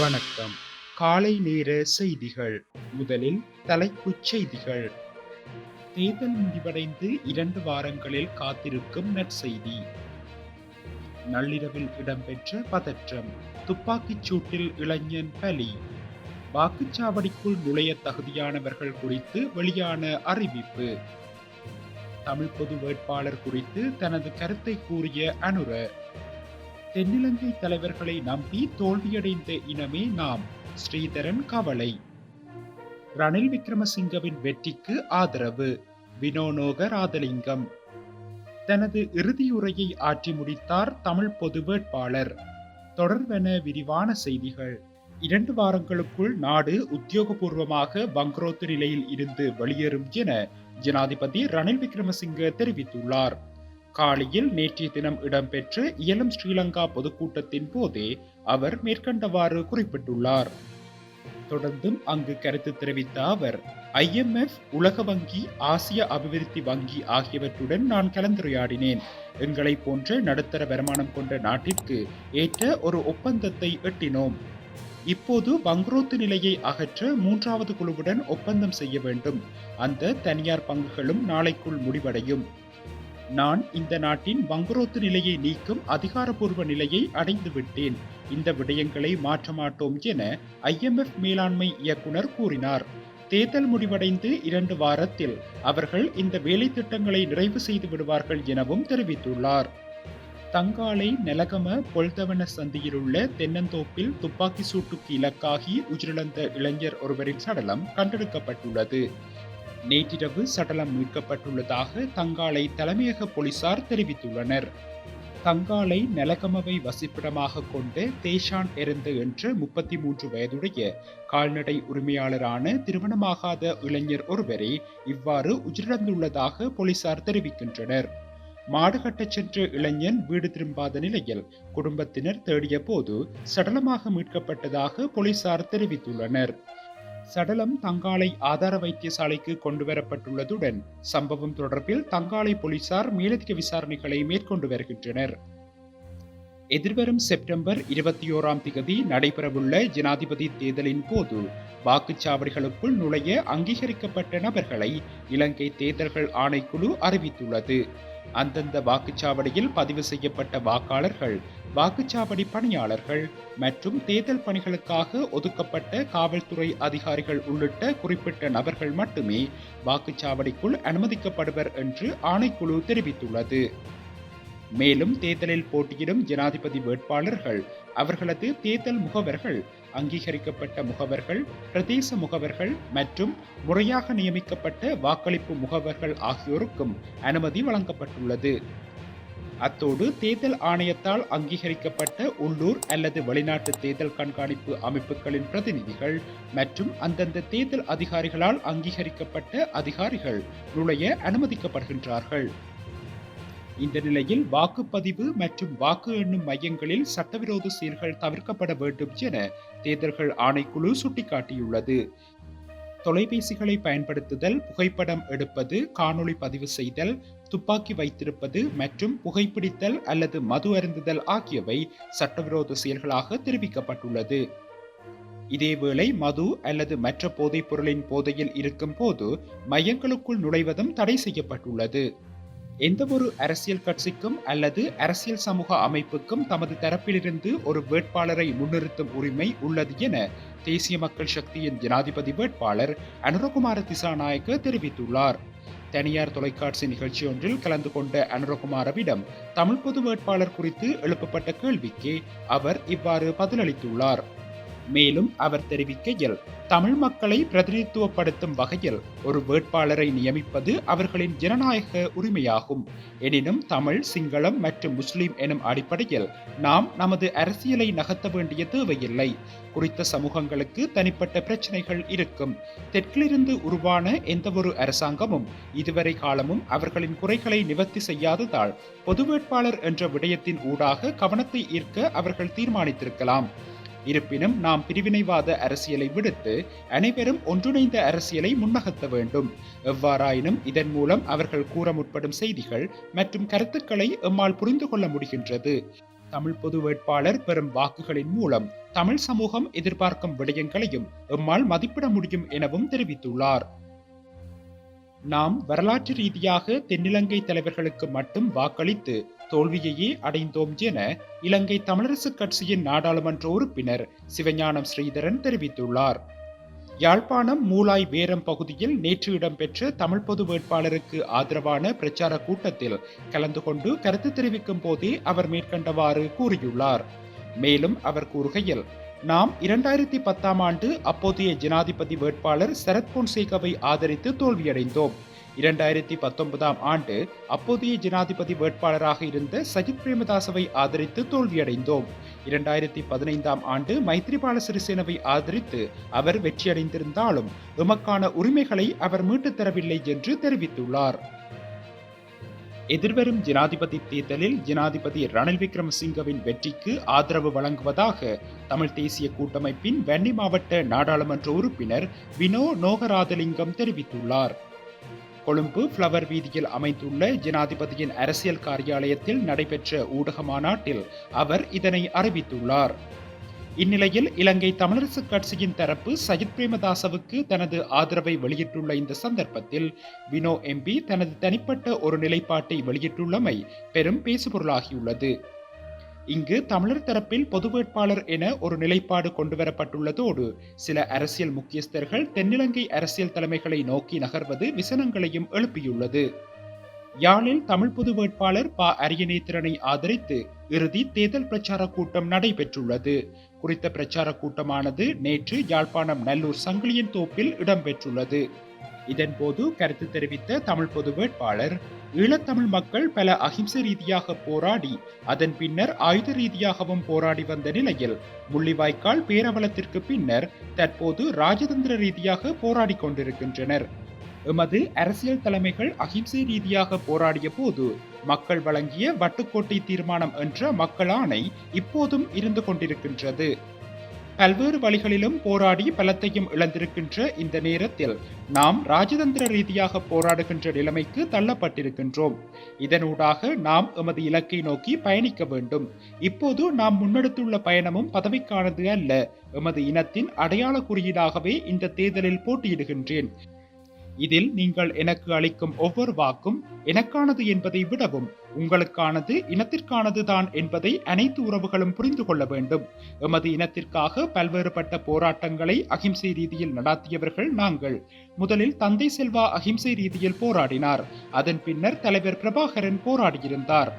வணக்கம். காலை நேர செய்திகள். முதலில் தலைப்புச் செய்திகள். தேர்தல் முடிவடைந்து இரண்டு வாரங்களில் காத்திருக்கும் நற்செய்தி நள்ளிரவில் இடம்பெற்ற பதற்றம். துப்பாக்கிச் சூட்டில் இளைஞன் பலி. வாக்குச்சாவடிக்குள் நுழைய தகுதியானவர்கள் குறித்து வெளியான அறிவிப்பு. தமிழ் பொது வேட்பாளர் குறித்து தனது கருத்தை கூறிய அனுர தென்னிலங்கை தலைவர்களை நம்பி தோல்வியடைந்த இனமே நாம் ஸ்ரீதரன் கவலை. ரணில் விக்ரமசிங்கவின் வெற்றிக்கு ஆதரவு வினோனோக ராதலிங்கம். தனது இறுதியுரையை ஆற்றி முடித்தார் தமிழ் பொது வேட்பாளர். தொடர்வென விரிவான செய்திகள். இரண்டு வாரங்களுக்குள் நாடு உத்தியோகபூர்வமாக பங்க்ரோத்து நிலையில் இருந்து வெளியேறும் என ஜனாதிபதி ரணில் விக்ரமசிங்க தெரிவித்துள்ளார். காலையில் நேற்றைய தினம் இடம்பெற்ற இயலும் ஸ்ரீலங்கா பொதுக்கூட்டத்தின் போதே அவர் மேற்கண்டவாறு குறிப்பிட்டுள்ளார். தொடர்ந்தும் அங்கு கருத்து தெரிவித்த அவர் ஐஎம்எஃப் உலக வங்கி ஆசிய அபிவிருத்தி வங்கி ஆகியவற்றுடன் நான் கலந்துரையாடினேன். எங்களை போன்ற நடுத்தர வருமானம் கொண்ட நாட்டிற்கு ஏற்ற ஒரு ஒப்பந்தத்தை எட்டினோம். இப்போது பங்குரோத்து நிலையை அகற்ற மூன்றாவது குழுவுடன் ஒப்பந்தம் செய்ய வேண்டும். அந்த தனியார் பங்குகளும் நாளைக்குள் முடிவடையும். நான் இந்த நாட்டின் பங்குரோத்து நிலையை நீக்கும் அதிகாரப்பூர்வ நிலையை அடைந்துவிட்டேன். இந்த விடயங்களை மாற்ற மாட்டோம் என ஐஎம்எஃப் மேலாண்மை இயக்குனர் கூறினார். தேர்தல் முடிவடைந்து இரண்டு வாரத்தில் அவர்கள் இந்த வேலை திட்டங்களை நிறைவு செய்து விடுவார்கள் எனவும் தெரிவித்துள்ளார். தங்காலை நெலகம பொல்தவன சந்தியிலுள்ள தென்னந்தோப்பில் துப்பாக்கி சூட்டுக்கு இலக்காகி உயிரிழந்த இளைஞர் ஒருவரின் சடலம் கண்டெடுக்கப்பட்டுள்ளது. நேற்றிரவு சடலம் மீட்கப்பட்டுள்ளதாக தங்காலை தலைமையக போலீசார் தெரிவித்துள்ளனர். தங்காலை நெலகமவை வசிப்பிடமாக கொண்ட தேஷான் எருந்து என்ற முப்பத்தி மூன்று வயதுடைய கால்நடை உரிமையாளரான திருமணமாகாத இளைஞர் ஒருவரை இவ்வாறு உயிரிழந்துள்ளதாக போலீசார் தெரிவிக்கின்றனர். மாடு கட்டச் சென்ற இளைஞன் வீடு திரும்பாத நிலையில் குடும்பத்தினர் தேடிய போது சடலமாக மீட்கப்பட்டதாக போலீசார் தெரிவித்துள்ளனர். சடலம் தங்காலை ஆதார வைத்தியசாலைக்கு கொண்டுவரப்பட்டுள்ளதுடன் சம்பவம் தொடர்பில் தங்காலை போலீசார் மேலதிக விசாரணைகளை மேற்கொண்டு வருகின்றனர். எதிர்வரும் செப்டம்பர் இருபத்தி ஓராம் திகதி நடைபெறவுள்ள ஜனாதிபதி தேர்தலின் போது வாக்குச்சாவடிகளுக்குள் நுழைய அங்கீகரிக்கப்பட்ட நபர்களை இலங்கை தேர்தல்கள் ஆணைக்குழு அறிவித்துள்ளது. அந்தந்த வாக்குச்சாவடியில் பதிவு செய்யப்பட்ட வாக்காளர்கள் வாக்குச்சாவடி பணியாளர்கள் மற்றும் தேர்தல் பணிகளுக்காக ஒதுக்கப்பட்ட காவல்துறை அதிகாரிகள் உள்ளிட்ட குறிப்பிட்ட நபர்கள் மட்டுமே வாக்குச்சாவடிக்குள் அனுமதிக்கப்படுவர் என்று ஆணைக்குழு தெரிவித்துள்ளது. மேலும் தேர்தலில் போட்டியிடும் ஜனாதிபதி வேட்பாளர்கள் அவர்களது தேர்தல் முகவர்கள் அங்கீகரிக்கப்பட்ட முகவர்கள் பிரதேச முகவர்கள் மற்றும் முறையாக நியமிக்கப்பட்ட வாக்களிப்பு முகவர்கள் ஆகியோருக்கும் அனுமதி வழங்கப்பட்டுள்ளது. அத்தோடு தேர்தல் ஆணையத்தால் அங்கீகரிக்கப்பட்ட உள்ளூர் அல்லது வெளிநாட்டு தேர்தல் கண்காணிப்பு அமைப்புகளின் பிரதிநிதிகள் மற்றும் அந்தந்த தேர்தல் அதிகாரிகளால் அங்கீகரிக்கப்பட்ட அதிகாரிகள் நுழைய அனுமதிக்கப்படுகின்றார்கள். இந்த நிலையில் வாக்குப்பதிவு மற்றும் வாக்கு எண்ணும் மையங்களில் சட்டவிரோத சீர்கள் தவிர்க்கப்பட வேண்டும் என தேர்தல்கள் ஆணைக்குழு சுட்டிக்காட்டியுள்ளது. தொலைபேசிகளை பயன்படுத்துதல் புகைப்படம் எடுப்பது காணொளி பதிவு செய்தல் துப்பாக்கி வைத்திருப்பது மற்றும் புகைப்பிடித்தல் அல்லது மது அருந்துதல் ஆகியவை சட்டவிரோத செயல்களாக தெரிவிக்கப்பட்டுள்ளது. இதேவேளை மது அல்லது மற்ற போதைப் பொருளின் போதையில் இருக்கும் போது மையங்களுக்குள் நுழைவதும் தடை செய்யப்பட்டுள்ளது. எந்தவொரு அரசியல் கட்சிக்கும் அல்லது அரசியல் சமூக அமைப்புக்கும் தமது தரப்பிலிருந்து ஒரு வேட்பாளரை முன்னிறுத்தும் உரிமை உள்ளது என தேசிய மக்கள் சக்தியின் ஜனாதிபதி வேட்பாளர் அனுரகுமார திசாநாயக்க தெரிவித்துள்ளார். தனியார் தொலைக்காட்சி நிகழ்ச்சி ஒன்றில் கலந்து கொண்ட அனுரகுமாரவிடம் தமிழ் பொது வேட்பாளர் குறித்து எழுப்பப்பட்ட கேள்விக்கு அவர் இவ்வாறு பதிலளித்துள்ளார். மேலும் அவர் தெரிவிக்கையில் தமிழ் மக்களை பிரதிநிதித்துவப்படுத்தும் வகையில் ஒரு வேட்பாளரை நியமிப்பது அவர்களின் ஜனநாயக உரிமையாகும். எனினும் தமிழ் சிங்களம் மற்றும் முஸ்லிம் எனும் அடிப்படையில் நாம் நமது அரசியலை நகர்த்த வேண்டிய தேவையில்லை. குறித்த சமூகங்களுக்கு தனிப்பட்ட பிரச்சனைகள் இருக்கும். தெற்கிலிருந்து உருவான எந்தவொரு அரசாங்கமும் இதுவரை காலமும் அவர்களின் குறைகளை நிவர்த்தி செய்யாததால் பொது வேட்பாளர் என்ற விடயத்தின் ஊடாக கவனத்தை ஈர்க்க அவர்கள் தீர்மானித்திருக்கலாம். இருப்பினும் நாம் பிரிவினைவாத அரசியலை விடுத்து அனைவரும் ஒன்றிணைந்த அரசியலை முன்னகர்த்த வேண்டும். எவ்வாறாயினும் இதன் மூலம் அவர்கள் கூற முற்படும் செய்திகள் மற்றும் கருத்துக்களை எம்மால் புரிந்து கொள்ள முடிகின்றது. தமிழ் பொது வேட்பாளர் பெறும் வாக்குகளின் மூலம் தமிழ் சமூகம் எதிர்பார்க்கும் விடயங்களையும் எம்மால் மதிப்பிட முடியும் எனவும் தெரிவித்துள்ளார். நாம் வரலாற்று ரீதியாக தென்னிலங்கை தலைவர்களுக்கு மட்டும் வாக்களித்து தோல்வியையே அடைந்தோம் என இலங்கை தமிழரசுக் கட்சியின் நாடாளுமன்ற உறுப்பினர் சிவஞானம் ஸ்ரீதரன் தெரிவித்துள்ளார். யாழ்ப்பாணம் மூலாய் வேரம் பகுதியில் நேற்று இடம்பெற்ற தமிழ் பொது வேட்பாளருக்கு ஆதரவான பிரச்சார கூட்டத்தில் கலந்து கொண்டு கருத்து தெரிவிக்கும் போதே அவர் மேற்கண்டவாறு கூறியுள்ளார். மேலும் அவர் கூறுகையில் நாம் இரண்டாயிரத்தி பத்தாம் ஆண்டு அப்போதைய ஜனாதிபதி வேட்பாளர் சரத் பொன்சேகவை ஆதரித்து தோல்வியடைந்தோம். இரண்டாயிரத்தி பத்தொன்பதாம் ஆண்டு அப்போதைய ஜனாதிபதி வேட்பாளராக இருந்த சஜித் பிரேமதாசவை ஆதரித்து தோல்வியடைந்தோம். இரண்டாயிரத்தி பதினைந்தாம் ஆண்டு மைத்ரிபால சிறிசேனவை ஆதரித்து அவர் வெற்றியடைந்திருந்தாலும் எமக்கான உரிமைகளை அவர் மீட்டுத் தரவில்லை என்று தெரிவித்துள்ளார். எதிர்வரும் ஜனாதிபதி தேர்தலில் ஜனாதிபதி ரணில் விக்ரமசிங்கவின் வெற்றிக்கு ஆதரவு வழங்குவதாக தமிழ் தேசிய கூட்டமைப்பின் வன்னி மாவட்ட நாடாளுமன்ற உறுப்பினர் வினோ நோகராதலிங்கம் தெரிவித்துள்ளார். கொழும்பு ஃப்ளவர் வீதியில் அமைந்துள்ள ஜனாதிபதியின் அரசியல் காரியாலயத்தில் நடைபெற்ற ஊடக மாநாட்டில் அவர் இதனை அறிவித்துள்ளார். இந்நிலையில் இலங்கை தமிழரசுக் கட்சியின் தரப்பு சஜித் பிரேமதாசவுக்கு தனது ஆதரவை வெளியிட்டுள்ள இந்த சந்தர்ப்பத்தில் வினோ எம்பி தனது தனிப்பட்ட ஒரு நிலைப்பாட்டை வெளியிட்டுள்ளமை பெரும் பேசுபொருளாகியுள்ளது. இங்கு தமிழர் தரப்பில் பொது வேட்பாளர் என ஒரு நிலைப்பாடு கொண்டுவரப்பட்டுள்ளதோடு சில அரசியல் முக்கியஸ்தர்கள் தென்னிலங்கை அரசியல் தலைமைகளை நோக்கி நகர்வது விசனங்களையும் எழுப்பியுள்ளது. யாழில் தமிழ் பொது வேட்பாளர் ப. அரியநேத்திரனை ஆதரித்து இறுதி தேர்தல் பிரச்சார கூட்டம் நடைபெற்றுள்ளது. குறித்த பிரச்சார கூட்டமானது நேற்று யாழ்ப்பாணம் நல்லூர் சங்கிலியன் தோப்பில் இடம்பெற்றுள்ளது. இதன்போது கருத்து தெரிவித்த தமிழ் பொது வேட்பாளர் ஈழத்தமிழ் மக்கள் பல அகிம்சை ரீதியாக போராடி அதன் பின்னர் ஆயுத ரீதியாகவும் போராடி வந்த நிலையில் முள்ளிவாய்க்கால் பேரவலத்திற்கு பின்னர் தற்போது ராஜதந்திர ரீதியாக போராடி கொண்டிருக்கின்றனர். எமது அரசியல் தலைமைகள் அகிம்சை ரீதியாக போராடிய போது மக்கள் வழங்கிய வட்டுக்கோட்டை தீர்மானம் என்ற மக்கள் ஆணை இப்போதும் இருந்து கொண்டிருக்கின்றது. பல்வேறு வழிகளிலும் போராடி பலத்தையும் இழந்திருக்கின்ற இந்த நேரத்தில் நாம் ராஜதந்திர ரீதியாக போராடுகின்ற நிலைமைக்கு தள்ளப்பட்டிருக்கின்றோம். இதனூடாக நாம் எமது இலக்கை நோக்கி பயணிக்க வேண்டும். இப்போது நாம் முன்னெடுத்துள்ள பயணமும் பதவிக்கானது அல்ல. எமது இனத்தின் அடையாள குறியீடாகவே இந்த தேர்தலில் போட்டியிடுகின்றேன். இதில் நீங்கள் எனக்கு அளிக்கும் ஒவ்வொரு வாக்கும் எனக்கானது என்பதை விடவும் உங்களுக்கானது இனத்திற்கானது தான் என்பதை அனைத்து உறவுகளும் புரிந்து கொள்ள வேண்டும். எமது இனத்திற்காக பல்வேறுபட்ட போராட்டங்களை அகிம்சை ரீதியில் நடாத்தியவர்கள் நாங்கள். முதலில் தந்தை செல்வா அகிம்சை ரீதியில் போராடினார். அதன் பின்னர் தலைவர் பிரபாகரன் போராடியிருந்தார்.